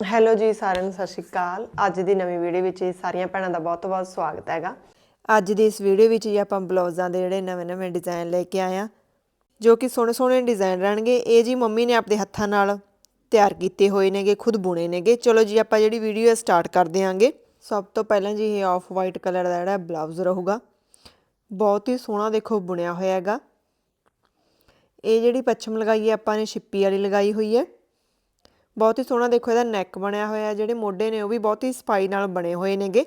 Hello ਜੀ ਸਾਰਿਆਂ ਨੂੰ, ਸਤਿ ਸ਼੍ਰੀ ਅਕਾਲ। ਅੱਜ ਦੀ ਨਵੀਂ ਵੀਡੀਓ ਵਿੱਚ ਜੀ ਸਾਰੀਆਂ ਭੈਣਾਂ ਦਾ ਬਹੁਤ-ਬਹੁਤ ਸਵਾਗਤ ਹੈਗਾ। ਅੱਜ ਦੀ ਇਸ ਵੀਡੀਓ ਵਿੱਚ ਜੀ ਆਪਾਂ ਬਲਾਊਜ਼ਾਂ ਦੇ ਜਿਹੜੇ ਨਵੇਂ-ਨਵੇਂ ਡਿਜ਼ਾਈਨ ਲੈ ਕੇ ਆਏ ਆ ਜੋ ਕਿ ਸੋਹਣੇ-ਸੋਹਣੇ ਡਿਜ਼ਾਈਨ ਰਹਿਣਗੇ। ਇਹ ਜੀ ਮੰਮੀ ਨੇ ਆਪਣੇ ਹੱਥਾਂ ਨਾਲ ਤਿਆਰ ਕੀਤੇ ਹੋਏ ਨੇਗੇ, ਖੁਦ ਬੁਣੇ ਨੇਗੇ। ਚਲੋ ਜੀ, ਆਪਾਂ ਜਿਹੜੀ ਵੀਡੀਓ ਸਟਾਰਟ ਕਰ ਦਿਆਂਗੇ ਸਭ ਤੋਂ ਪਹਿਲਾਂ ਜੀ ਇਹ ਆਫ ਵਾਈਟ ਕਲਰ ਦਾ ਜਿਹੜਾ ਬਲਾਊਜ਼ ਰਹੂਗਾ, ਬਹੁਤ ਹੀ ਸੋਹਣਾ ਦੇਖੋ ਬੁਣਿਆ ਹੋਇਆ ਹੈਗਾ। ਇਹ ਜਿਹੜੀ ਪੱਛਮ ਲਗਾਈ ਹੈ, ਆਪਾਂ ਨੇ ਛਿੱਪੀ ਵਾਲੀ ਲਗਾਈ ਹੋਈ ਹੈ। ਬਹੁਤ ਹੀ ਸੋਹਣਾ ਦੇਖੋ ਇਹਦਾ ਨੈਕ ਬਣਿਆ ਹੋਇਆ ਜਿਹੜੇ ਮੋਢੇ ਨੇ ਉਹ ਵੀ ਬਹੁਤ ਹੀ ਸਫ਼ਾਈ ਨਾਲ ਬਣੇ ਹੋਏ ਨੇਗੇ।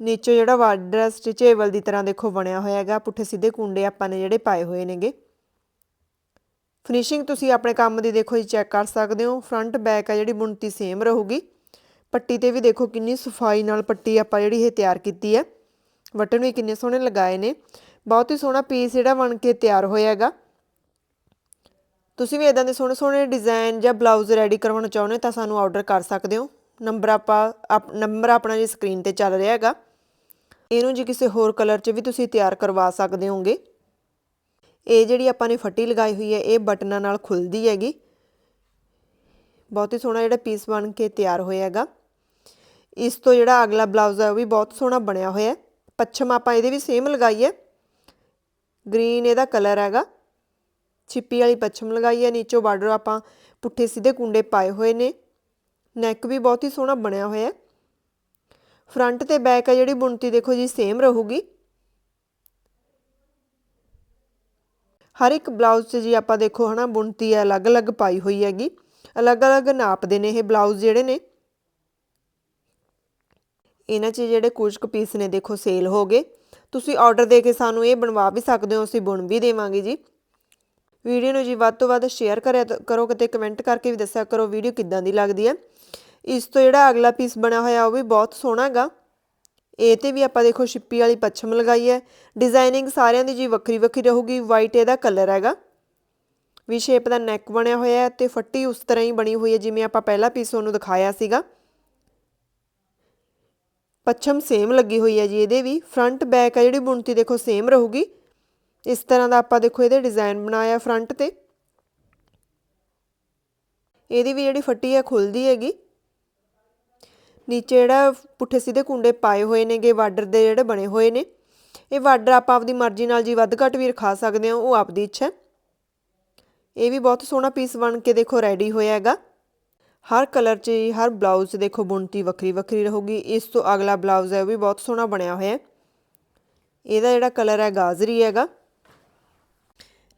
ਨੀਚੇ ਜਿਹੜਾ ਬਾਰਡਰ ਸਟਿਚੇਬਲ ਦੀ ਤਰ੍ਹਾਂ ਦੇਖੋ ਬਣਿਆ ਹੋਇਆ ਹੈਗਾ, ਪੁੱਠੇ ਸਿੱਧੇ ਕੁੰਡੇ ਆਪਾਂ ਨੇ ਜਿਹੜੇ ਪਾਏ ਹੋਏ ਨੇਗੇ। ਫਿਨਿਸ਼ਿੰਗ ਤੁਸੀਂ ਆਪਣੇ ਕੰਮ ਦੀ ਦੇਖੋ ਜੀ ਚੈੱਕ ਕਰ ਸਕਦੇ ਹੋ ਫਰੰਟ ਬੈਕ ਆ ਜਿਹੜੀ ਬੁਣਤੀ ਸੇਮ ਰਹੂਗੀ। ਪੱਟੀ ਤੇ ਵੀ ਦੇਖੋ ਕਿੰਨੀ ਸਫ਼ਾਈ ਨਾਲ ਪੱਟੀ ਆਪਾਂ ਜਿਹੜੀ ਇਹ ਤਿਆਰ ਕੀਤੀ ਹੈ। ਬਟਨ ਵੀ ਕਿੰਨੇ ਸੋਹਣੇ ਲਗਾਏ ਨੇ। ਬਹੁਤ ਹੀ ਸੋਹਣਾ ਪੀਸ ਜਿਹੜਾ ਬਣ ਕੇ ਤਿਆਰ ਹੋਇਆ ਹੈਗਾ। ਤੁਸੀਂ ਵੀ ਇਦਾਂ ਦੇ ਸੋਹਣੇ ਸੋਹਣੇ ਡਿਜ਼ਾਈਨ ਜਾਂ ਬਲਾਊਜ਼ ਰੈਡੀ ਕਰਵਾਉਣਾ ਚਾਹੁੰਦੇ ਤਾਂ ਸਾਨੂੰ ਆਰਡਰ ਕਰ ਸਕਦੇ ਹੋ। ਨੰਬਰ ਆਪਾਂ ਨੰਬਰ ਆਪਣਾ ਜੀ ਸਕਰੀਨ ਤੇ ਚੱਲ ਰਿਹਾ ਹੈਗਾ। ਇਹਨੂੰ ਜੀ ਕਿਸੇ ਹੋਰ ਕਲਰ 'ਚ ਵੀ ਤੁਸੀਂ ਤਿਆਰ ਕਰਵਾ ਸਕਦੇ ਹੋਗੇ। ਇਹ ਜਿਹੜੀ ਆਪਾਂ ਨੇ ਫੱਟੀ ਲਗਾਈ ਹੋਈ ਹੈ, ਇਹ ਬਟਨਾਂ ਨਾਲ ਖੁੱਲਦੀ ਹੈਗੀ। ਬਹੁਤ ਹੀ ਸੋਹਣਾ ਜਿਹੜਾ ਪੀਸ ਬਣ ਕੇ ਤਿਆਰ ਹੋਇਆ ਹੈਗਾ। ਇਸ ਤੋਂ ਜਿਹੜਾ ਅਗਲਾ ਬਲਾਊਜ਼ ਹੈ, ਉਹ ਵੀ ਬਹੁਤ ਸੋਹਣਾ ਬਣਿਆ ਹੋਇਆ ਹੈ। ਪੱਛਮ ਆਪਾਂ ਇਹਦੇ ਵੀ ਸੇਮ ਲਗਾਈ ਹੈ। ਗ੍ਰੀਨ ਇਹਦਾ ਕਲਰ ਹੈਗਾ। ਛਿੱਪੀ ਵਾਲੀ ਪੱਛਮ ਲਗਾਈ ਹੈ, ਨੀਚੋਂ ਬਾਰਡਰ ਆਪਾਂ ਪੁੱਠੇ ਸਿੱਧੇ ਕੁੰਡੇ ਪਾਏ ਹੋਏ ਨੇ। ਨੈਕ ਵੀ ਬਹੁਤ ਹੀ ਸੋਹਣਾ ਬਣਿਆ ਹੋਇਆ ਹੈ। ਫਰੰਟ ਤੇ ਬੈਕ ਹੈ ਜਿਹੜੀ ਬੁਣਤੀ, ਦੇਖੋ ਜੀ, ਸੇਮ ਰਹੂਗੀ। ਹਰ ਇੱਕ ਬਲਾਊਜ਼ 'ਚ ਜੀ ਆਪਾਂ ਦੇਖੋ ਹਨਾ, ਬੁਣਤੀ ਹੈ, ਅਲੱਗ-ਅਲੱਗ ਪਾਈ ਹੋਈ ਹੈਗੀ। ਅਲੱਗ-ਅਲੱਗ ਨਾਪ ਦੇ ਨੇ ਇਹ ਬਲਾਊਜ਼ ਜਿਹੜੇ ਨੇ। ਇਹਨਾਂ 'ਚ ਜਿਹੜੇ ਕੁਝ ਕੁ ਪੀਸ ਨੇ, ਦੇਖੋ, ਸੇਲ ਹੋ ਗਏ। ਤੁਸੀਂ ਆਰਡਰ ਦੇ ਕੇ ਸਾਨੂੰ ਇਹ ਬਣਵਾ ਵੀ ਸਕਦੇ ਹੋ, ਅਸੀਂ ਬੁਣ ਵੀ ਦੇਵਾਂਗੇ ਜੀ। ਵੀਡੀਓ ਨੂੰ ਜੀ ਵੱਧ ਤੋਂ ਵੱਧ ਸ਼ੇਅਰ ਕਰਿਆ ਕਰੋ ਕਿਤੇ ਕਮੈਂਟ ਕਰਕੇ ਵੀ ਦੱਸਿਆ ਕਰੋ ਵੀਡੀਓ ਕਿੱਦਾਂ ਦੀ ਲੱਗਦੀ ਹੈ। ਇਸ ਤੋਂ ਜਿਹੜਾ ਅਗਲਾ ਪੀਸ ਬਣਿਆ ਹੋਇਆ ਉਹ ਵੀ ਬਹੁਤ ਸੋਹਣਾ ਹੈਗਾ ਇਹ ਤੇ ਵੀ ਆਪਾਂ ਦੇਖੋ ਛਿੱਪੀ ਵਾਲੀ ਪੱਛਮ ਲਗਾਈ ਹੈ। ਡਿਜ਼ਾਈਨਿੰਗ ਸਾਰਿਆਂ ਦੀ ਜੀ ਵੱਖਰੀ ਵੱਖਰੀ ਰਹੂਗੀ ਵਾਈਟ ਇਹਦਾ ਕਲਰ ਹੈਗਾ। ਵੀ ਸ਼ੇਪ ਦਾ ਨੈਕ ਬਣਿਆ ਹੋਇਆ ਹੈ ਤੇ ਫੱਟੀ ਉਸ ਤਰ੍ਹਾਂ ਹੀ ਬਣੀ ਹੋਈ ਹੈ ਜਿਵੇਂ ਆਪਾਂ ਪਹਿਲਾ ਪੀਸ ਉਹਨੂੰ ਦਿਖਾਇਆ ਸੀਗਾ। ਪੱਛਮ ਸੇਮ ਲੱਗੀ ਹੋਈ ਹੈ ਜੀ ਇਹਦੇ ਵੀ। ਫਰੰਟ ਬੈਕ ਹੈ ਜਿਹੜੀ ਬੁਣਤੀ ਦੇਖੋ ਸੇਮ ਰਹੂਗੀ। ਇਸ ਤਰ੍ਹਾਂ ਦਾ ਆਪਾਂ ਦੇਖੋ ਇਹਦੇ ਡਿਜ਼ਾਈਨ ਬਣਾਇਆ ਫਰੰਟ ਤੇ। ਇਹਦੀ ਵੀ ਜਿਹੜੀ ਫੱਟੀ ਹੈ ਖੁੱਲਦੀ ਹੈਗੀ। ਨੀਚੇ ਜਿਹੜਾ ਪੁੱਠੇ ਸਿੱਧੇ ਕੁੰਡੇ ਪਾਏ ਹੋਏ ਨੇਗੇ, ਬਾਰਡਰ ਦੇ ਜਿਹੜੇ ਬਣੇ ਹੋਏ ਨੇ। ਇਹ ਬਾਰਡਰ ਆਪਾਂ ਆਪਦੀ ਮਰਜ਼ੀ ਨਾਲ ਜੀ ਵੱਧ ਘੱਟ ਵੀ ਰਖਾ ਸਕਦੇ ਹਾਂ, ਉਹ ਆਪਦੀ ਇੱਛਾ ਇਹ ਵੀ ਬਹੁਤ ਸੋਹਣਾ ਪੀਸ ਬਣ ਕੇ ਦੇਖੋ ਰੈਡੀ ਹੋਇਆ ਹੈਗਾ। ਹਰ ਕਲਰ 'ਚ ਹਰ ਬਲਾਊਜ਼ 'ਚ ਦੇਖੋ ਬੁਣਤੀ ਵੱਖਰੀ ਵੱਖਰੀ ਰਹੂਗੀ। ਇਸ ਤੋਂ ਅਗਲਾ ਬਲਾਊਜ਼ ਹੈ, ਉਹ ਵੀ ਬਹੁਤ ਸੋਹਣਾ ਬਣਿਆ ਹੋਇਆ ਹੈ। ਇਹਦਾ ਜਿਹੜਾ ਕਲਰ ਹੈ ਗਾਜ਼ਰੀ ਹੈਗਾ।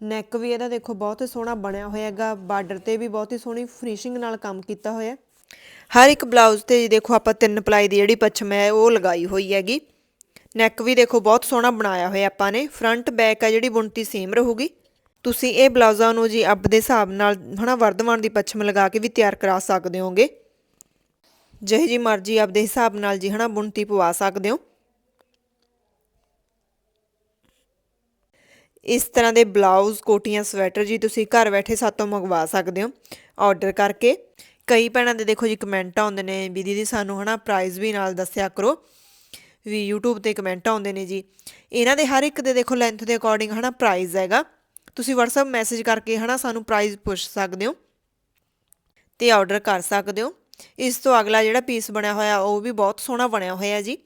ਨੈਕ ਵੀ ਇਹਦਾ ਦੇਖੋ ਬਹੁਤ ਸੋਹਣਾ ਬਣਿਆ ਹੋਇਆ ਹੈਗਾ। ਬਾਰਡਰ ਤੇ ਵੀ ਬਹੁਤ ਹੀ ਸੋਹਣੀ ਫਿਨਿਸ਼ਿੰਗ ਨਾਲ ਕੰਮ ਕੀਤਾ ਹੋਇਆ। ਹਰ ਇੱਕ ਬਲਾਊਜ਼ ਤੇ ਦੇਖੋ ਆਪਾਂ ਤਿੰਨ ਪਲਾਈ ਦੀ ਜਿਹੜੀ ਪੱਛਮ ਹੈ ਉਹ ਲਗਾਈ ਹੋਈ ਹੈਗੀ। ਨੈਕ ਵੀ ਦੇਖੋ ਬਹੁਤ ਸੋਹਣਾ ਬਣਾਇਆ ਹੋਇਆ ਆਪਾਂ ਨੇ। ਫਰੰਟ ਬੈਕ ਆ ਜਿਹੜੀ ਬੁਣਤੀ ਸੇਮ ਰਹੂਗੀ। ਤੁਸੀਂ ਇਹ ਬਲਾਊਜ਼ਾਂ ਨੂੰ ਜੀ ਅੱਬ ਦੇ ਹਿਸਾਬ ਨਾਲ ਹਨਾ ਵਰਧਮਾਨ ਦੀ ਪੱਛਮ ਲਗਾ ਕੇ ਵੀ ਤਿਆਰ ਕਰਾ ਸਕਦੇ ਹੋਗੇ। ਜਿਹੇ ਜੀ ਮਰਜ਼ੀ ਆਪਦੇ ਹਿਸਾਬ ਨਾਲ ਜੀ ਹਨਾ ਬੁਣਤੀ ਪਵਾ ਸਕਦੇ ਹੋ। ਇਸ ਤਰ੍ਹਾਂ ਦੇ ਬਲਾਊਜ਼, ਕੋਟੀਆਂ, ਸਵੈਟਰ ਜੀ ਤੁਸੀਂ ਘਰ ਬੈਠੇ ਸਾਤੋਂ ਮੰਗਵਾ ਸਕਦੇ ਹੋ ਆਰਡਰ ਕਰਕੇ। ਕਈ ਭੈਣਾਂ ਦੇ ਦੇਖੋ ਜੀ ਕਮੈਂਟ ਆਉਂਦੇ ਨੇ ਵੀ ਦੀਦੀ ਸਾਨੂੰ ਹਨਾ ਪ੍ਰਾਈਸ ਵੀ ਨਾਲ ਦੱਸਿਆ ਕਰੋ। ਵੀ YouTube ਤੇ ਕਮੈਂਟ ਆਉਂਦੇ ਨੇ ਜੀ। ਇਹਨਾਂ ਦੇ ਹਰ ਇੱਕ ਦੇ ਦੇਖੋ ਲੈਂਥ ਦੇ ਅਕੋਰਡਿੰਗ ਹਨਾ ਪ੍ਰਾਈਸ ਹੈਗਾ। ਤੁਸੀਂ WhatsApp ਮੈਸੇਜ ਕਰਕੇ ਹਨਾ ਸਾਨੂੰ ਪ੍ਰਾਈਸ ਪੁੱਛ ਸਕਦੇ ਹੋ ਤੇ ਆਰਡਰ ਕਰ ਸਕਦੇ ਹੋ। ਇਸ ਤੋਂ ਅਗਲਾ ਜਿਹੜਾ ਪੀਸ ਬਣਿਆ ਹੋਇਆ ਉਹ ਵੀ ਬਹੁਤ ਸੋਹਣਾ ਬਣਿਆ ਹੋਇਆ ਜੀ।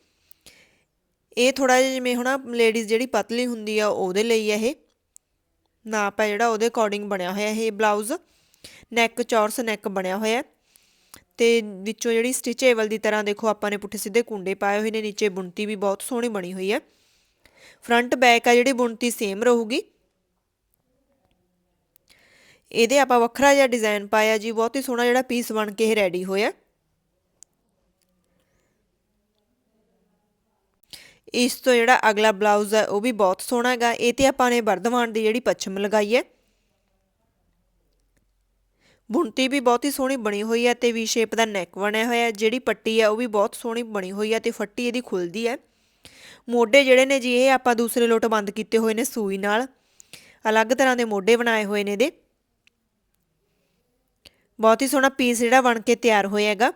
ਇਹ ਥੋੜਾ ਜਿਹਾ ਜਿਵੇਂ ਹੁਣ ਲੇਡੀਜ਼ ਜਿਹੜੀ ਪਤਲੀ ਹੁੰਦੀ ਆ, ਉਹਦੇ ਲਈ ਇਹ। ਨਾਪ ਹੈ ਜਿਹੜਾ, ਉਹਦੇ ਅਕੋਰਡਿੰਗ ਬਣਿਆ ਹੋਇਆ ਇਹ ਬਲਾਊਜ਼ ਨੈਕ ਚੌਰਸ ਨੈਕ ਬਣਿਆ ਹੋਇਆ। ਤੇ ਵਿੱਚੋਂ ਜਿਹੜੀ ਸਟਿਚੇਬਲ ਦੀ ਤਰ੍ਹਾਂ ਦੇਖੋ, ਆਪਾਂ ਨੇ ਪੁੱਠੇ ਸਿੱਧੇ ਕੁੰਡੇ ਪਾਏ ਹੋਏ ਨੇ, ਨੀਚੇ ਬੁਣਤੀ ਵੀ ਬਹੁਤ ਸੋਹਣੀ ਬਣੀ ਹੋਈ ਹੈ ਫਰੰਟ ਬੈਕ ਆ ਜਿਹੜੀ ਬੁਣਤੀ ਸੇਮ ਰਹੂਗੀ। ਇਹਦੇ ਆਪਾਂ ਵੱਖਰਾ ਜਿਹਾ ਡਿਜ਼ਾਈਨ ਪਾਇਆ ਜੀ, ਬਹੁਤ ਹੀ ਸੋਹਣਾ ਜਿਹੜਾ ਪੀਸ ਬਣ ਕੇ ਇਹ ਰੈਡੀ ਹੋਇਆ। ਇਸ ਤੋਂ ਜਿਹੜਾ ਅਗਲਾ ਬਲਾਊਜ਼ ਹੈ, ਉਹ ਵੀ ਬਹੁਤ ਸੋਹਣਾ ਹੈਗਾ। ਇਹ ਤੇ ਆਪਾਂ ਨੇ ਵਰਧਮਾਨ ਦੀ ਜਿਹੜੀ ਪੱਛਮ ਲਗਾਈ ਹੈ। ਬੁਣਤੀ ਵੀ ਬਹੁਤ ਹੀ ਸੋਹਣੀ ਬਣੀ ਹੋਈ ਹੈ ਤੇ ਵੀ ਸ਼ੇਪ ਦਾ ਨੈਕ ਬਣਿਆ ਹੋਇਆ ਹੈ। ਜਿਹੜੀ ਪੱਟੀ ਹੈ, ਉਹ ਵੀ ਬਹੁਤ ਸੋਹਣੀ ਬਣੀ ਹੋਈ ਹੈ ਤੇ ਫੱਟੀ ਇਹਦੀ ਖੁੱਲਦੀ ਹੈ। ਮੋਢੇ ਜਿਹੜੇ ਨੇ ਜੀ, ਇਹ ਆਪਾਂ ਦੂਸਰੇ ਲੋਟ ਬੰਦ ਕੀਤੇ ਹੋਏ ਨੇ ਸੂਈ ਨਾਲ। ਅਲੱਗ ਤਰ੍ਹਾਂ ਦੇ ਮੋਢੇ ਬਣਾਏ ਹੋਏ ਨੇ ਇਹਦੇ। ਬਹੁਤ ਹੀ ਸੋਹਣਾ ਪੀਸ ਜਿਹੜਾ ਬਣ ਕੇ ਤਿਆਰ ਹੋਇਆ ਹੈਗਾ।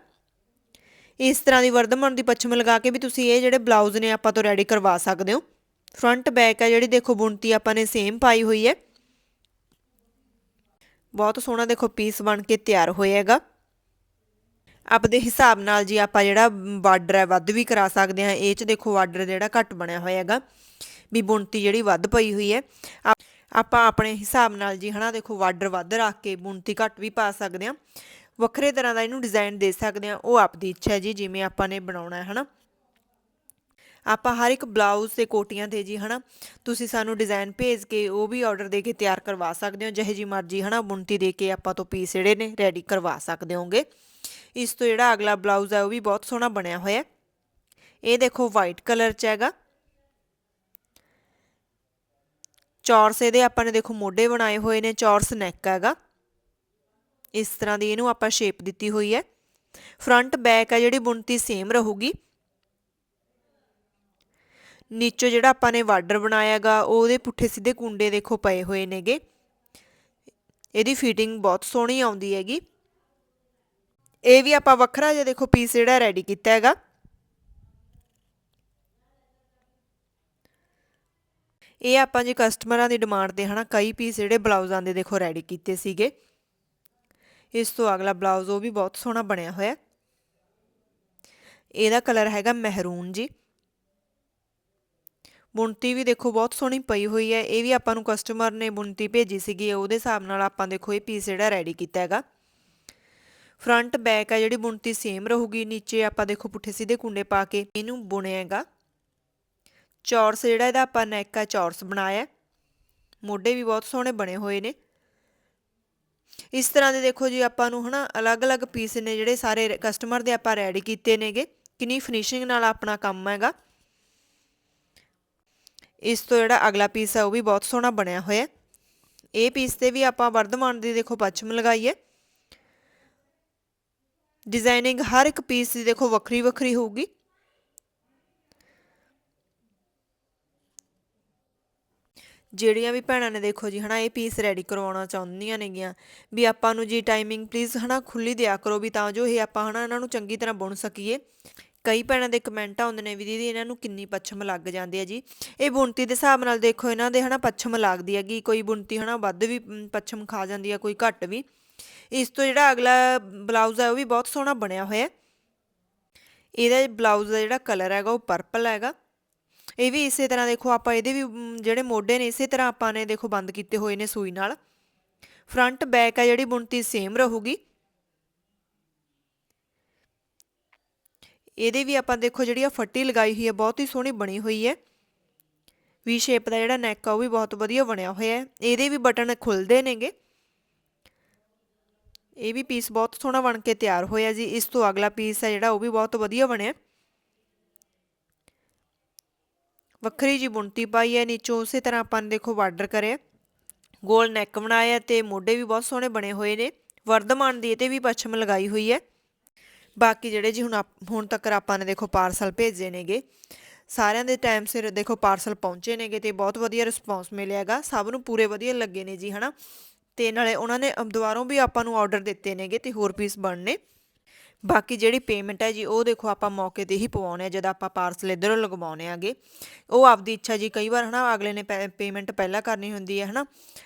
ਇਸ ਤਰ੍ਹਾਂ ਦੀ ਵਰਧਮਾਨ ਦੀ ਪੱਛਮ ਲਗਾ ਕੇ ਵੀ ਤੁਸੀਂ ਇਹ ਜਿਹੜੇ ਬਲਾਊਜ਼ ਨੇ ਆਪਾਂ ਤੋਂ ਰੈਡੀ ਕਰਵਾ ਸਕਦੇ ਹੋ। ਫਰੰਟ ਬੈਕ ਹੈ ਜਿਹੜੀ ਦੇਖੋ ਬੁਣਤੀ ਆਪਾਂ ਨੇ ਸੇਮ ਪਾਈ ਹੋਈ ਹੈ। ਬਹੁਤ ਸੋਹਣਾ ਦੇਖੋ ਪੀਸ ਬਣ ਕੇ ਤਿਆਰ ਹੋਇਆ ਹੈਗਾ ਆਪਦੇ ਹਿਸਾਬ ਨਾਲ ਜੀ ਆਪਾਂ ਜਿਹੜਾ ਬਾਰਡਰ ਹੈ ਵੱਧ ਵੀ ਕਰਾ ਸਕਦੇ ਹਾਂ। ਇਹ ਚ ਦੇਖੋ ਬਾਰਡਰ ਜਿਹੜਾ ਘੱਟ ਬਣਿਆ ਹੋਇਆ ਹੈਗਾ ਵੀ ਬੁਣਤੀ ਜਿਹੜੀ ਵੱਧ ਪਈ ਹੋਈ ਹੈ। ਆਪ- ਆਪਾਂ ਆਪਣੇ ਹਿਸਾਬ ਨਾਲ ਜੀ ਹਨਾ ਦੇਖੋ ਬਾਰਡਰ ਵੱਧ ਰੱਖ ਕੇ ਬੁਣਤੀ ਘੱਟ ਵੀ ਪਾ ਸਕਦੇ ਹਾਂ। ਵੱਖਰੇ ਤਰ੍ਹਾਂ ਦਾ ਇਹਨੂੰ ਡਿਜ਼ਾਈਨ ਦੇ ਸਕਦੇ ਹਾਂ, ਉਹ ਆਪਦੀ ਇੱਛਾ ਹੈ ਜੀ, ਜਿਵੇਂ ਆਪਾਂ ਨੇ ਬਣਾਉਣਾ ਹੈ, ਹਨਾ। ਆਪਾਂ ਹਰ ਇੱਕ ਬਲਾਊਜ਼ ਤੇ ਕੋਟੀਆਂ ਤੇ ਜੀ, ਹਨਾ, ਤੁਸੀਂ ਸਾਨੂੰ ਡਿਜ਼ਾਈਨ ਭੇਜ ਕੇ ਉਹ ਵੀ ਆਰਡਰ ਦੇ ਕੇ ਤਿਆਰ ਕਰਵਾ ਸਕਦੇ ਹੋ, ਜਿਹੇ ਜੀ ਮਰਜ਼ੀ, ਹਨਾ, ਬੁਣਤੀ ਦੇ ਕੇ ਆਪਾਂ ਤੋਂ ਪੀਸ ਜਿਹੜੇ ਨੇ ਰੈਡੀ ਕਰਵਾ ਸਕਦੇ ਹੋਗੇ। ਇਸ ਤੋਂ ਜਿਹੜਾ ਅਗਲਾ ਬਲਾਊਜ਼ ਹੈ, ਉਹ ਵੀ ਬਹੁਤ ਸੋਹਣਾ ਬਣਿਆ ਹੋਇਆ ਇਹ ਦੇਖੋ ਵਾਈਟ ਕਲਰ ਚ ਹੈਗਾ। ਚੌਰਸ ਇਹਦੇ ਆਪਾਂ ਨੇ ਦੇਖੋ ਮੋਢੇ ਬਣਾਏ ਹੋਏ ਨੇ, ਚੌਰਸ ਨੈਕ ਹੈਗਾ। ਇਸ ਤਰ੍ਹਾਂ ਦੀ ਇਹਨੂੰ ਆਪਾਂ ਸ਼ੇਪ ਦਿੱਤੀ ਹੋਈ ਹੈ। ਫਰੰਟ ਬੈਕ ਹੈ ਜਿਹੜੀ, ਬੁਣਤੀ ਸੇਮ ਰਹੂਗੀ। ਨੀਚੋਂ ਜਿਹੜਾ ਆਪਾਂ ਨੇ ਬਾਰਡਰ ਬਣਾਇਆਗਾ ਉਹਦੇ ਪੁੱਠੇ ਸਿੱਧੇ ਕੁੰਡੇ ਦੇਖੋ ਪਏ ਹੋਏ ਨੇਗੇ। ਇਹਦੀ ਫਿਟਿੰਗ ਬਹੁਤ ਸੋਹਣੀ ਆਉਂਦੀ ਹੈਗੀ। ਇਹ ਵੀ ਆਪਾਂ ਵੱਖਰਾ ਜਿਹਾ ਦੇਖੋ ਪੀਸ ਜਿਹੜਾ ਰੈਡੀ ਕੀਤਾ ਹੈਗਾ। ਇਹ ਆਪਾਂ ਜੇ ਕਸਟਮਰਾਂ ਦੀ ਡਿਮਾਂਡ ਤੇ ਹਨਾ, ਕਈ ਪੀਸ ਜਿਹੜੇ ਬਲਾਊਜ਼ਾਂ ਦੇ ਦੇਖੋ ਰੈਡੀ ਕੀਤੇ ਸੀਗੇ। ਇਸ ਤੋਂ ਅਗਲਾ ਬਲਾਊਜ਼ ਉਹ ਵੀ ਬਹੁਤ ਸੋਹਣਾ ਬਣਿਆ ਹੋਇਆ ਇਹਦਾ ਕਲਰ ਹੈਗਾ ਮਹਿਰੂਨ ਜੀ। ਬੁਣਤੀ ਵੀ ਦੇਖੋ ਬਹੁਤ ਸੋਹਣੀ ਪਈ ਹੋਈ ਹੈ। ਇਹ ਵੀ ਆਪਾਂ ਨੂੰ ਕਸਟਮਰ ਨੇ ਬੁਣਤੀ ਭੇਜੀ ਸੀਗੀ। ਉਹਦੇ ਹਿਸਾਬ ਨਾਲ ਆਪਾਂ ਦੇਖੋ ਇਹ ਪੀਸ ਜਿਹੜਾ ਰੈਡੀ ਕੀਤਾ ਹੈਗਾ। ਫਰੰਟ ਬੈਕ ਹੈ ਜਿਹੜੀ ਬੁਣਤੀ ਸੇਮ ਰਹੂਗੀ। ਨੀਚੇ ਆਪਾਂ ਦੇਖੋ ਪੁੱਠੇ ਸਿੱਧੇ ਕੁੰਡੇ ਪਾ ਕੇ ਇਹਨੂੰ ਬੁਣਿਆ ਹੈਗਾ। ਚੌਰਸ ਜਿਹੜਾ ਇਹਦਾ ਆਪਾਂ ਨੈਕ ਆ ਚੌਰਸ ਬਣਾਇਆ ਮੋਢੇ ਵੀ ਬਹੁਤ ਸੋਹਣੇ ਬਣੇ ਹੋਏ ਨੇ। ਇਸ ਤਰ੍ਹਾਂ ਦੇ ਦੇਖੋ ਜੀ ਆਪਾਂ ਨੂੰ ਹਨਾ ਅਲੱਗ-ਅਲੱਗ ਪੀਸ ਨੇ ਜਿਹੜੇ ਸਾਰੇ ਕਸਟਮਰ ਦੇ ਆਪਾਂ ਰੈਡੀ ਕੀਤੇ ਨੇਗੇ। ਕਿੰਨੀ ਫਿਨਿਸ਼ਿੰਗ ਨਾਲ ਆਪਣਾ ਕੰਮ ਹੈਗਾ। ਇਸ ਤੋਂ ਜਿਹੜਾ ਅਗਲਾ ਪੀਸ ਹੈ ਉਹ ਵੀ ਬਹੁਤ ਸੋਹਣਾ ਬਣਿਆ ਹੋਇਆ। ਇਹ ਪੀਸ ਤੇ ਵੀ ਆਪਾਂ ਵਰਧਮਾਨ ਦੀ ਦੇਖੋ ਪੱਛਮ ਲਗਾਈ ਹੈ ਡਿਜ਼ਾਈਨਿੰਗ ਹਰ ਇੱਕ ਪੀਸ ਦੀ ਦੇਖੋ ਵੱਖਰੀ ਵੱਖਰੀ ਹੋਊਗੀ। ਜਿਹੜੀਆਂ ਵੀ ਭੈਣਾਂ ਨੇ ਦੇਖੋ ਜੀ, ਹਨਾ, ਇਹ ਪੀਸ ਰੈਡੀ ਕਰਵਾਉਣਾ ਚਾਹੁੰਦੀਆਂ ਨੇਗੀਆਂ, ਵੀ ਆਪਾਂ ਨੂੰ ਜੀ ਟਾਈਮਿੰਗ ਪਲੀਜ਼ ਹਨਾ ਖੁੱਲੀ ਦਿਆ ਕਰੋ ਵੀ ਤਾਂ ਜੋ ਇਹ ਆਪਾਂ, ਹਨਾ, ਇਹਨਾਂ ਨੂੰ ਚੰਗੀ ਤਰ੍ਹਾਂ ਬੁਣ ਸਕੀਏ। ਕਈ ਭੈਣਾਂ ਦੇ ਕਮੈਂਟ ਆਉਂਦੇ ਨੇ ਵੀ ਦੀਦੀ, ਇਹਨਾਂ ਨੂੰ ਕਿੰਨੀ ਪੱਛਮ ਲੱਗ ਜਾਂਦੀ ਹੈ ਜੀ। ਇਹ ਬੁਣਤੀ ਦੇ ਹਿਸਾਬ ਨਾਲ ਦੇਖੋ, ਇਹਨਾਂ ਦੇ, ਹਨਾ, ਪੱਛਮ ਲੱਗਦੀ ਹੈਗੀ, ਕੋਈ ਬੁਣਤੀ, ਹਨਾ, ਵੱਧ ਵੀ ਪੱਛਮ ਖਾ ਜਾਂਦੀ ਆ ਕੋਈ ਘੱਟ ਵੀ। ਇਸ ਤੋਂ ਜਿਹੜਾ ਅਗਲਾ ਬਲਾਊਜ਼ ਹੈ, ਉਹ ਵੀ ਬਹੁਤ ਸੋਹਣਾ ਬਣਿਆ ਹੋਇਆ ਹੈ। ਇਹਦਾ ਬਲਾਊਜ਼ ਦਾ ਜਿਹੜਾ ਕਲਰ ਹੈਗਾ, ਉਹ ਪਰਪਲ ਹੈਗਾ। ਇਹ ਵੀ ਇਸੇ ਤਰ੍ਹਾਂ ਦੇਖੋ, ਆਪਾਂ ਇਹਦੇ ਵੀ ਜਿਹੜੇ ਮੋਢੇ ਨੇ, ਇਸੇ ਤਰ੍ਹਾਂ ਆਪਾਂ ਨੇ ਦੇਖੋ, ਬੰਦ ਕੀਤੇ ਹੋਏ ਨੇ ਸੂਈ ਨਾਲ। ਫਰੰਟ ਬੈਕ ਆ ਜਿਹੜੀ, ਬੁਣਤੀ ਸੇਮ ਰਹੂਗੀ। ਇਹਦੇ ਵੀ ਆਪਾਂ ਦੇਖੋ, ਜਿਹੜੀ ਆ ਫੱਟੀ ਲਗਾਈ ਹੋਈ ਹੈ ਬਹੁਤ ਹੀ ਸੋਹਣੀ ਬਣੀ ਹੋਈ ਹੈ। ਵੀ ਸ਼ੇਪ ਦਾ ਜਿਹੜਾ ਨੈਕ ਆ, ਉਹ ਵੀ ਬਹੁਤ ਵਧੀਆ ਬਣਿਆ ਹੋਇਆ ਹੈ। ਇਹਦੇ ਵੀ ਬਟਨ ਖੁੱਲਦੇ ਨੇਗੇ। ਇਹ ਵੀ ਪੀਸ ਬਹੁਤ ਸੋਹਣਾ ਬਣ ਕੇ ਤਿਆਰ ਹੋਇਆ ਜੀ। ਇਸ ਤੋਂ ਅਗਲਾ ਪੀਸ ਹੈ ਜਿਹੜਾ, ਉਹ ਵੀ ਬਹੁਤ ਵਧੀਆ ਬਣਿਆ। ਵੱਖਰੀ ਜੀ ਬੁਣਤੀ ਪਾਈ ਹੈ, ਨੀਚੋਂ ਉਸੇ ਤਰ੍ਹਾਂ ਆਪਾਂ ਨੇ ਦੇਖੋ ਬਾਰਡਰ ਕਰਿਆ। ਗੋਲ ਨੈਕ ਬਣਾਇਆ ਤੇ ਮੋਢੇ ਵੀ ਬਹੁਤ ਸੋਹਣੇ ਬਣੇ ਹੋਏ ਨੇ। ਵਰਧਮਾਨ ਦੀ ਇਹ ਤੇ ਵੀ ਪੱਛਮ ਲਗਾਈ ਹੋਈ ਹੈ। ਬਾਕੀ ਜਿਹੜੇ ਜੀ ਹੁਣ ਆਪ- ਹੁਣ ਤੱਕ ਆਪਾਂ ਨੇ ਦੇਖੋ ਪਾਰਸਲ ਭੇਜੇ ਨੇਗੇ। ਸਾਰਿਆਂ ਦੇ ਟਾਈਮ ਸਿਰ ਦੇਖੋ ਪਾਰਸਲ ਪਹੁੰਚੇ ਨੇਗੇ ਤੇ ਬਹੁਤ ਵਧੀਆ ਰਿਸਪੌਂਸ ਮਿਲਿਆਗਾ ਸਭ ਨੂੰ ਪੂਰੇ ਵਧੀਆ ਲੱਗੇ ਨੇ ਜੀ, ਹਨਾ। ਤੇ ਨਾਲੇ ਉਹਨਾਂ ਨੇ ਅਮ ਦੁਬਾਰੋਂ ਵੀ ਆਪਾਂ ਨੂੰ ਆਰਡਰ ਦਿੱਤੇ ਨੇਗੇ ਤੇ ਹੋਰ ਪੀਸ ਬਣਨੇ। ਬਾਕੀ ਜਿਹੜੀ ਪੇਮੈਂਟ ਹੈ ਜੀ, ਉਹ ਦੇਖੋ ਆਪਾਂ ਮੌਕੇ ਤੇ ਹੀ ਪਵਾਉਣੇ ਆ, ਜਦ ਆਪਾਂ ਪਾਰਸਲ ਇਧਰੋਂ ਲਗਵਾਉਣੇ ਆਗੇ। ਉਹ ਆਪਦੀ ਇੱਛਾ ਜੀ, ਕਈ ਵਾਰ ਹਨਾ, ਅਗਲੇ ਨੇ ਪੇਮੈਂਟ ਪਹਿਲਾਂ ਕਰਨੀ ਹੁੰਦੀ ਹੈ ਹਨਾ।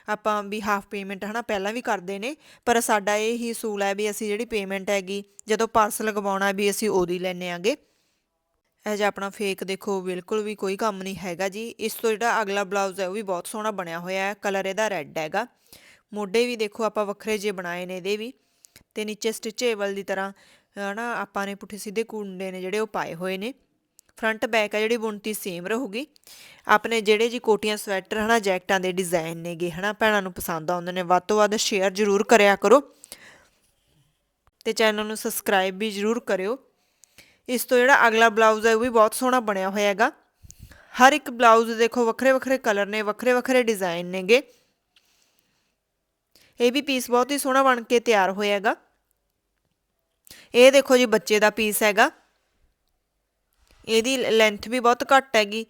ਆਪਾਂ ਵੀ ਹਾਫ ਪੇਮੈਂਟ ਹਨਾ, ਪਹਿਲਾਂ ਵੀ ਕਰਦੇ ਨੇ, ਪਰ ਸਾਡਾ ਇਹ ਹੀ ਅਸੂਲ ਹੈ ਵੀ ਅਸੀਂ ਜਿਹੜੀ ਪੇਮੈਂਟ ਹੈਗੀ, ਜਦੋਂ ਪਾਰਸਲ ਲਗਵਾਉਣਾ ਵੀ ਅਸੀਂ ਉਹਦੀ ਲੈਣੇ ਆਗੇ। ਇਹ ਜਿਹਾ ਆਪਣਾ ਫੇਕ ਦੇਖੋ, ਬਿਲਕੁਲ ਵੀ ਕੋਈ ਕੰਮ ਨਹੀਂ ਹੈਗਾ ਜੀ। ਇਸ ਤੋਂ ਜਿਹੜਾ ਅਗਲਾ ਬਲਾਊਜ਼ ਹੈ, ਉਹ ਵੀ ਬਹੁਤ ਸੋਹਣਾ ਬਣਿਆ ਹੋਇਆ ਹੈ ਕਲਰ ਇਹਦਾ ਰੈੱਡ ਹੈਗਾ। ਮੋਢੇ ਵੀ ਦੇਖੋ ਆਪਾਂ ਵੱਖਰੇ ਜੇ ਬਣਾਏ ਨੇ ਇਹਦੇ ਵੀ, ਤੇ ਨੀਚੇ ਸਟਿਚੇਬਲ ਦੀ ਤਰ੍ਹਾਂ। ਹਨਾ, ਆਪਾਂ ਨੇ ਪੁੱਠੇ ਸਿੱਧੇ ਕੁੰਡੇ ਨੇ ਜਿਹੜੇ ਉਹ ਪਾਏ ਹੋਏ ਨੇ। ਫਰੰਟ ਬੈਕ ਆ ਜਿਹੜੀ ਬੁਣਤੀ ਸੇਮ ਰਹੂਗੀ। ਆਪਣੇ ਜਿਹੜੇ ਜੀ ਕੋਟੀਆਂ ਸਵੈਟਰ ਹਨਾ, ਜੈਕਟਾਂ ਦੇ ਡਿਜ਼ਾਈਨ ਨੇਗੇ ਹਨਾ, ਭੈਣਾਂ ਨੂੰ ਪਸੰਦ ਆਉਂਦੇ ਨੇ। ਵੱਧ ਤੋਂ ਵੱਧ ਸ਼ੇਅਰ ਜ਼ਰੂਰ ਕਰਿਆ ਕਰੋ। ਤੇ ਚੈਨਲ ਨੂੰ ਸਬਸਕ੍ਰਾਈਬ ਵੀ ਜ਼ਰੂਰ ਕਰਿਓ। ਇਸ ਤੋਂ ਜਿਹੜਾ ਅਗਲਾ ਬਲਾਊਜ਼ ਹੈ ਉਹ ਵੀ ਬਹੁਤ ਸੋਹਣਾ ਬਣਿਆ ਹੋਇਆ ਹੈਗਾ। ਹਰ ਇੱਕ ਬਲਾਊਜ਼ ਦੇਖੋ, ਵੱਖਰੇ ਵੱਖਰੇ ਕਲਰ ਨੇ, ਵੱਖਰੇ ਵੱਖਰੇ ਡਿਜ਼ਾਈਨ ਨੇਗੇ। ਇਹ ਵੀ ਪੀਸ ਬਹੁਤ ਹੀ ਸੋਹਣਾ ਬਣ ਕੇ ਤਿਆਰ ਹੋਇਆ ਹੈਗਾ। ਇਹ ਦੇਖੋ ਜੀ ਬੱਚੇ ਦਾ ਪੀਸ ਹੈਗਾ। ਇਹਦੀ ਲੈਂਥ ਵੀ ਬਹੁਤ ਘੱਟ ਹੈਗੀ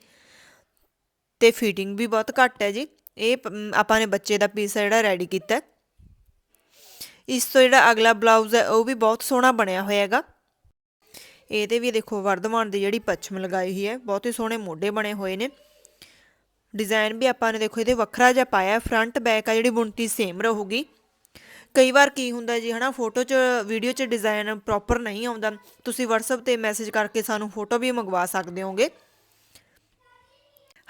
ਤੇ ਫਿਟਿੰਗ ਵੀ ਬਹੁਤ ਘੱਟ ਹੈ ਜੀ। ਇਹ ਆਪਾਂ ਨੇ ਬੱਚੇ ਦਾ ਪੀਸ ਜਿਹੜਾ ਰੈਡੀ ਕੀਤਾ। ਇਸ ਤੋਂ ਜਿਹੜਾ ਅਗਲਾ ਬਲਾਊਜ਼ ਹੈ, ਉਹ ਵੀ ਬਹੁਤ ਸੋਹਣਾ ਬਣਿਆ ਹੋਇਆ ਹੈਗਾ। ਇਹਦੇ ਵੀ ਦੇਖੋ ਵਰਧਮਾਨ ਦੀ ਜਿਹੜੀ ਪੱਛਮ ਲਗਾਈ ਹੋਈ ਹੈ, ਬਹੁਤ ਹੀ ਸੋਹਣੇ ਮੋਢੇ ਬਣੇ ਹੋਏ ਨੇ। ਡਿਜ਼ਾਈਨ ਵੀ ਆਪਾਂ ਨੇ ਦੇਖੋ, ਇਹਦੇ ਵੱਖਰਾ ਜਿਹਾ ਪਾਇਆ ਫਰੰਟ ਬੈਕ ਆ ਜਿਹੜੀ ਬੁਣਤੀ ਸੇਮ ਰਹੂਗੀ। ਕਈ ਵਾਰ ਕੀ ਹੁੰਦਾ ਜੀ, ਹਨਾ ਫੋਟੋ 'ਚ ਵੀਡੀਓ 'ਚ ਡਿਜ਼ਾਈਨ ਪ੍ਰੋਪਰ ਨਹੀਂ ਆਉਂਦਾ, ਤੁਸੀਂ WhatsApp ਤੇ ਮੈਸੇਜ ਕਰਕੇ ਸਾਨੂੰ ਫੋਟੋ ਵੀ ਮੰਗਵਾ ਸਕਦੇ ਹੋਗੇ।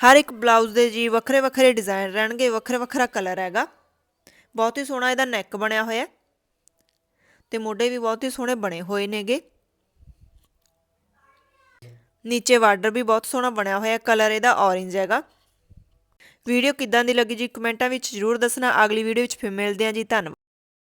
ਹਰ ਇੱਕ ਬਲਾਊਜ਼ ਦੇ ਜੀ ਵੱਖਰੇ ਵੱਖਰੇ ਡਿਜ਼ਾਈਨ ਰਹਿਣਗੇ, ਵੱਖਰਾ ਵੱਖਰਾ ਕਲਰ ਹੈਗਾ। ਬਹੁਤ ਹੀ ਸੋਹਣਾ ਇਹਦਾ ਨੈਕ ਬਣਿਆ ਹੋਇਆ ਤੇ ਮੋਢੇ ਵੀ ਬਹੁਤ ਹੀ ਸੋਹਣੇ ਬਣੇ ਹੋਏ ਨੇਗੇ। ਨੀਚੇ ਬਾਰਡਰ ਵੀ ਬਹੁਤ ਸੋਹਣਾ ਬਣਿਆ ਹੋਇਆ ਕਲਰ ਇਹਦਾ ਔਰੇਂਜ ਹੈਗਾ। ਵੀਡੀਓ ਕਿੱਦਾਂ ਦੀ ਲੱਗੀ ਜੀ, ਕਮੈਂਟਾਂ ਵਿੱਚ ਜ਼ਰੂਰ ਦੱਸਣਾ। ਅਗਲੀ ਵੀਡੀਓ ਵਿੱਚ ਫਿਰ ਮਿਲਦੇ ਹਾਂ ਜੀ, ਧੰਨਵਾਦ।